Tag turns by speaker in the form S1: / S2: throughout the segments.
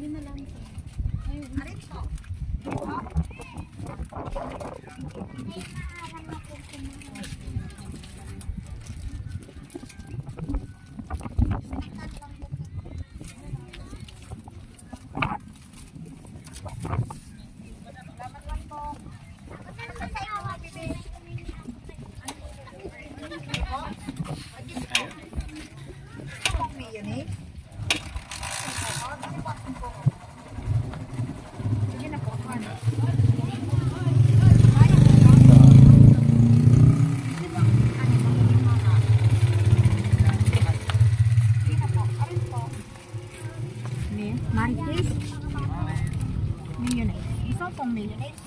S1: Yun na lang po. Ayun.
S2: Arit po. Salamat lang po. Magkano sa sa'yo, mga bebe? Ang mayonnaise? Sige na po, ano? Sige na po, arin po. Mayonnaise? Mayonnaise. Gusto mo pong mayonnaise?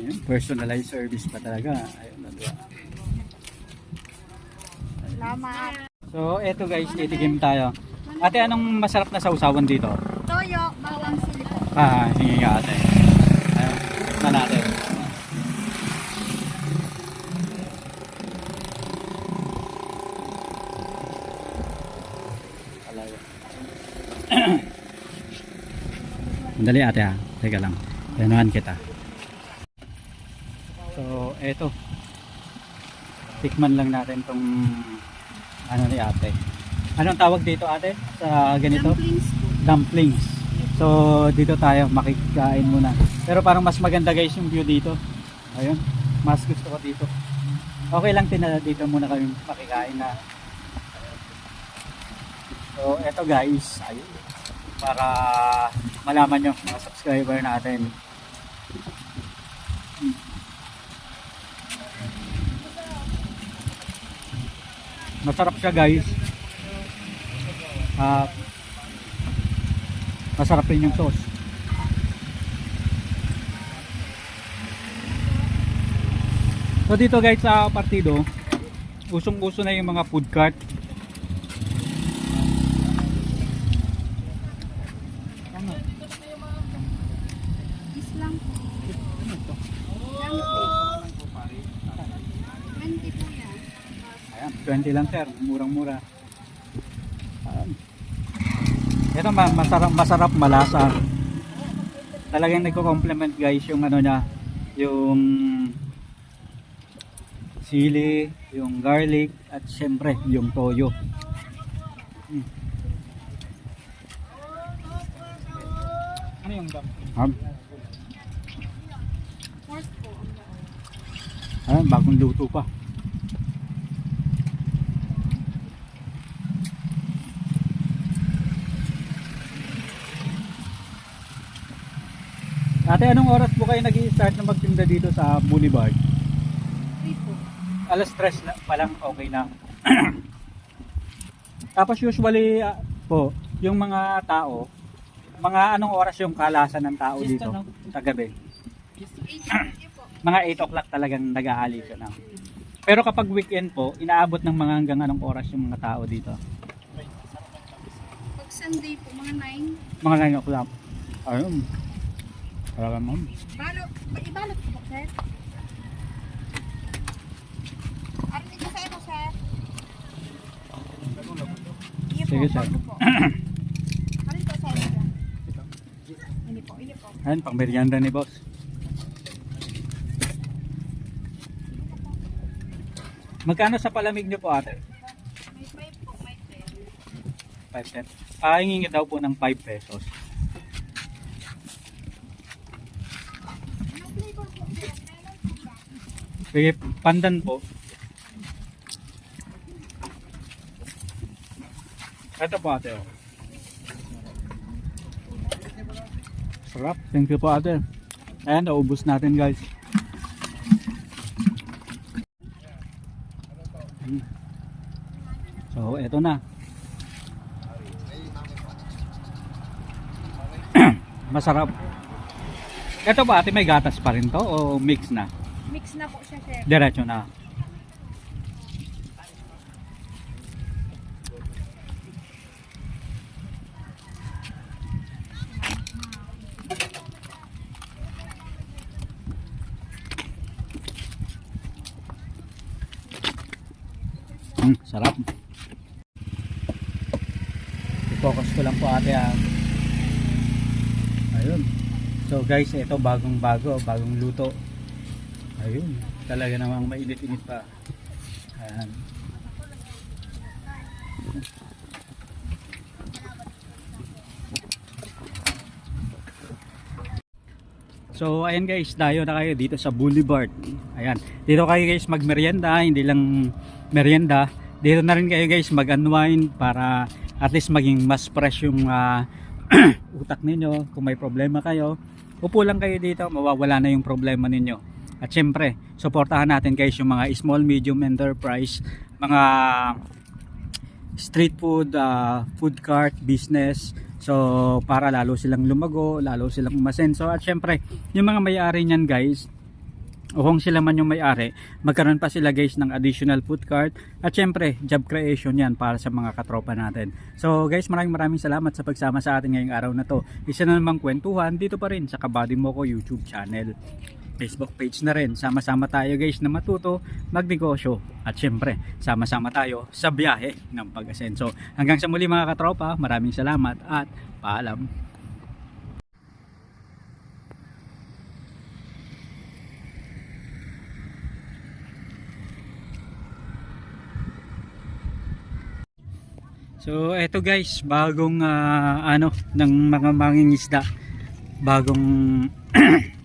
S3: Ayun, personalized service pa talaga. Ayun, nagawa.
S2: Salamat.
S3: So, eto guys, titikim tayo. Ate, anong masarap na sausawan dito?
S2: Toyo, bawang sili.
S3: Ah, sige nga ate. Ayun, na natin. Sandali ate ha. Teka lang. Tanuhan kita. So, eto. Tikman lang natin tong ano ni ate. Anong tawag dito ate? Sa ganito?
S1: Dumplings po.
S3: dumplings. So, dito tayo makikain muna. Pero parang mas maganda guys yung view dito. Ayun, mas gusto ko dito. Okay lang tina dito muna kami makikain na. So, eto guys, ayun. Para malaman nyo mga subscriber natin. Masarap siya guys. Ah, masarap rin yung sauce. So dito guys sa partido, usong-uso na yung mga food cart.
S1: 120 lang
S3: sir, murang-mura. Um, ito masarap, masarap malasa. Talagang nagko-complement guys yung ano niya, yung sili, yung garlic at syempre yung toyo. Hmm. Ano yung dumpling?
S1: Um,
S3: ah, bagong luto pa. Ate, anong oras po kayo nag start na magtinda dito sa Boulevard?
S1: 3 po.
S3: Alas 3 na pa lang okay na. Tapos usually ah, po, yung mga tao, mga anong oras yung kalasan ng tao dito sa gabi?
S1: 8 po.
S3: Mga 8 o'clock talagang nag-aali ka na. Pero kapag weekend po, inaabot ng mga hanggang anong oras yung mga tao dito?
S1: Pag Sunday po, mga 9.
S3: Mga 9 o'clock. Ayun. Talaga ma'am.
S2: Balo, ibalot ko po, sir. Arin dito sa ito, sir. Iyo po,
S3: Sige, sir.
S2: bago po. Arin po sa ito. Hindi po, hindi po.
S3: Ayun, pang merienda ni boss. Magkano sa palamig niyo po ate?
S1: May 5 po, may 10.
S3: 5 cents. Ah, hingi daw po ng 5 pesos.
S2: Anong flavor po, sir? Melon po ba?
S3: Sige, pandan po. Ito po ate. Oh. Sarap. Thank you po ate. Ayan, naubos natin guys. So, eto na. Masarap. Ito ba ate may gatas pa rin to o mix na?
S2: Mix na po siya, sir.
S3: Diretso na. Hmm, sarap. focus ko lang po ate ah. ayun so guys ito bagong bago bagong luto ayun talaga namang mainit-init pa ayan So ayan guys, dayo na kayo dito sa Boulevard. Ayan. Dito kayo guys magmerienda, hindi lang merienda. Dito na rin kayo guys mag-unwind para at least maging mas fresh yung ah, utak ninyo. Kung may problema kayo, upo lang kayo dito, mawawala na yung problema ninyo. At syempre, suportahan natin guys yung mga small, medium enterprise, mga street food, ah, food cart, business. So, para lalo silang lumago, lalo silang umasenso. At syempre, yung mga may-ari niyan guys, o kung sila man yung may-ari, magkaroon pa sila guys ng additional food cart. At syempre, job creation yan para sa mga katropa natin. So guys, maraming maraming salamat sa pagsama sa atin ngayong araw na to. Isa na namang kwentuhan dito pa rin sa Kabady Mo ko YouTube channel. Facebook page na rin. Sama-sama tayo guys na matuto, magnegosyo at syempre sama-sama tayo sa biyahe ng pag-asenso. Hanggang sa muli mga katropa, maraming salamat at paalam. So eto guys, bagong ah, ano ng mga mangingisda. Bagong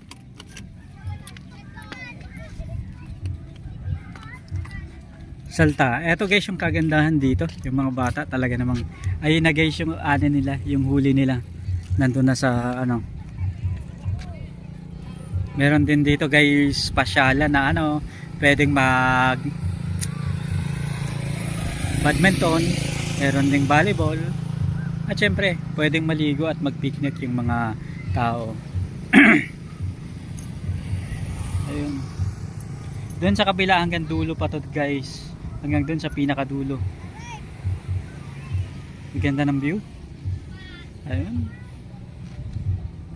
S3: salta. Eto guys yung kagandahan dito, yung mga bata talaga namang ayun na guys yung ano nila, yung huli nila. Nandun na sa ano. Meron din dito guys pasyalan na ano, pwedeng mag badminton, meron ding volleyball. At syempre, pwedeng maligo at mag-picnic yung mga tao. Ayun. Doon sa kabila hanggang dulo pa to guys. Hanggang doon sa pinakadulo. Ang ganda ng view. Ayun.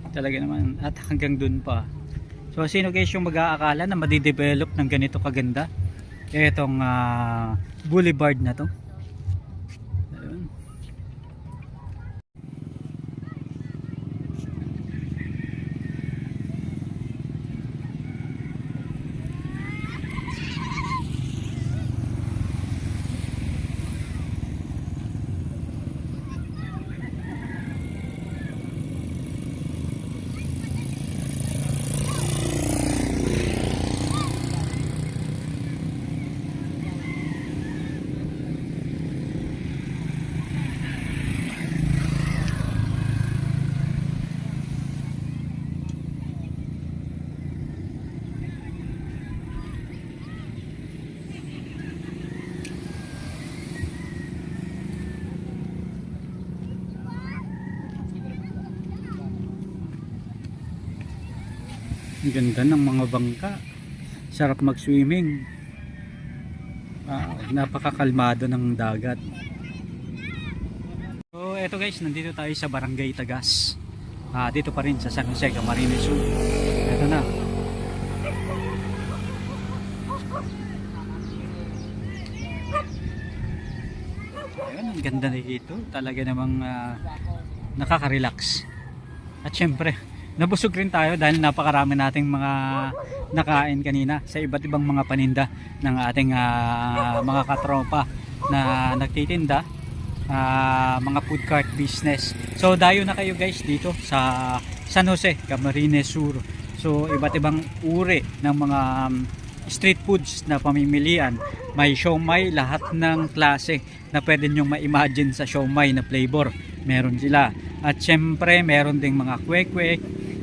S3: Talaga naman. At hanggang doon pa. So sino guys yung mag-aakala na madidevelop ng ganito kaganda? Itong ah, boulevard na to. Ayun. Ang ganda ng mga bangka. Sarap mag-swimming. Ah, napakakalmado ng dagat. So, eto guys, nandito tayo sa Barangay Tagas. Ah, dito pa rin sa San Jose, Camarines Sur. Eto na. Ayun, ang ganda na dito. Talaga namang ah, nakaka-relax. At syempre, nabusog rin tayo dahil napakarami nating mga nakain kanina sa iba't ibang mga paninda ng ating ah, mga katropa na nagtitinda ah, mga food cart business. So dayo na kayo guys dito sa San Jose, Camarines Sur. So iba't ibang uri ng mga um, street foods na pamimilian. May siomay, lahat ng klase na pwede nyo ma-imagine sa siomay na flavor. Meron sila. At syempre, meron ding mga kwek-kwek,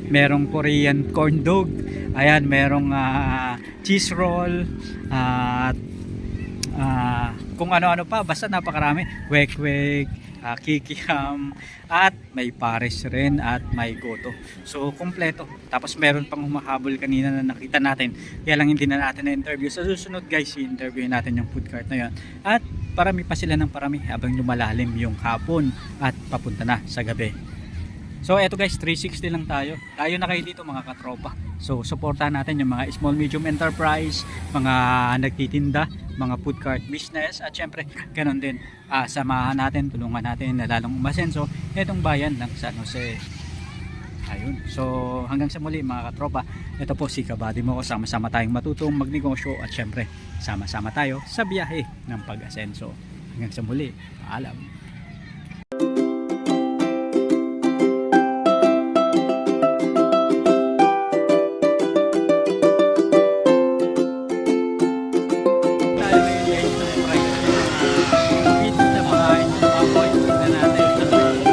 S3: merong Korean corn dog, ayan, merong ah, cheese roll, at ah, kung ano-ano pa, basta napakarami. Kwek-kwek, ah, kikiam, at may pares rin, at may goto. So, kompleto. Tapos meron pang humahabol kanina na nakita natin. Kaya lang hindi na natin na-interview. Sa susunod guys, i-interview natin yung food cart na yun. At parami pa sila ng parami habang lumalalim yung hapon at papunta na sa gabi. So eto guys, 360 lang tayo. Tayo na kayo dito mga katropa. So, supportahan natin yung mga small medium enterprise, mga nagtitinda, mga food cart business at syempre ganun din ah, samahan natin, tulungan natin na lalong umasenso itong bayan ng San Jose. Ayun. So, hanggang sa muli mga katropa, ito po si Kabady mo. Sama-sama tayong matutong magnegosyo at syempre, sama-sama tayo sa biyahe ng pag-asenso. Hanggang sa muli, paalam.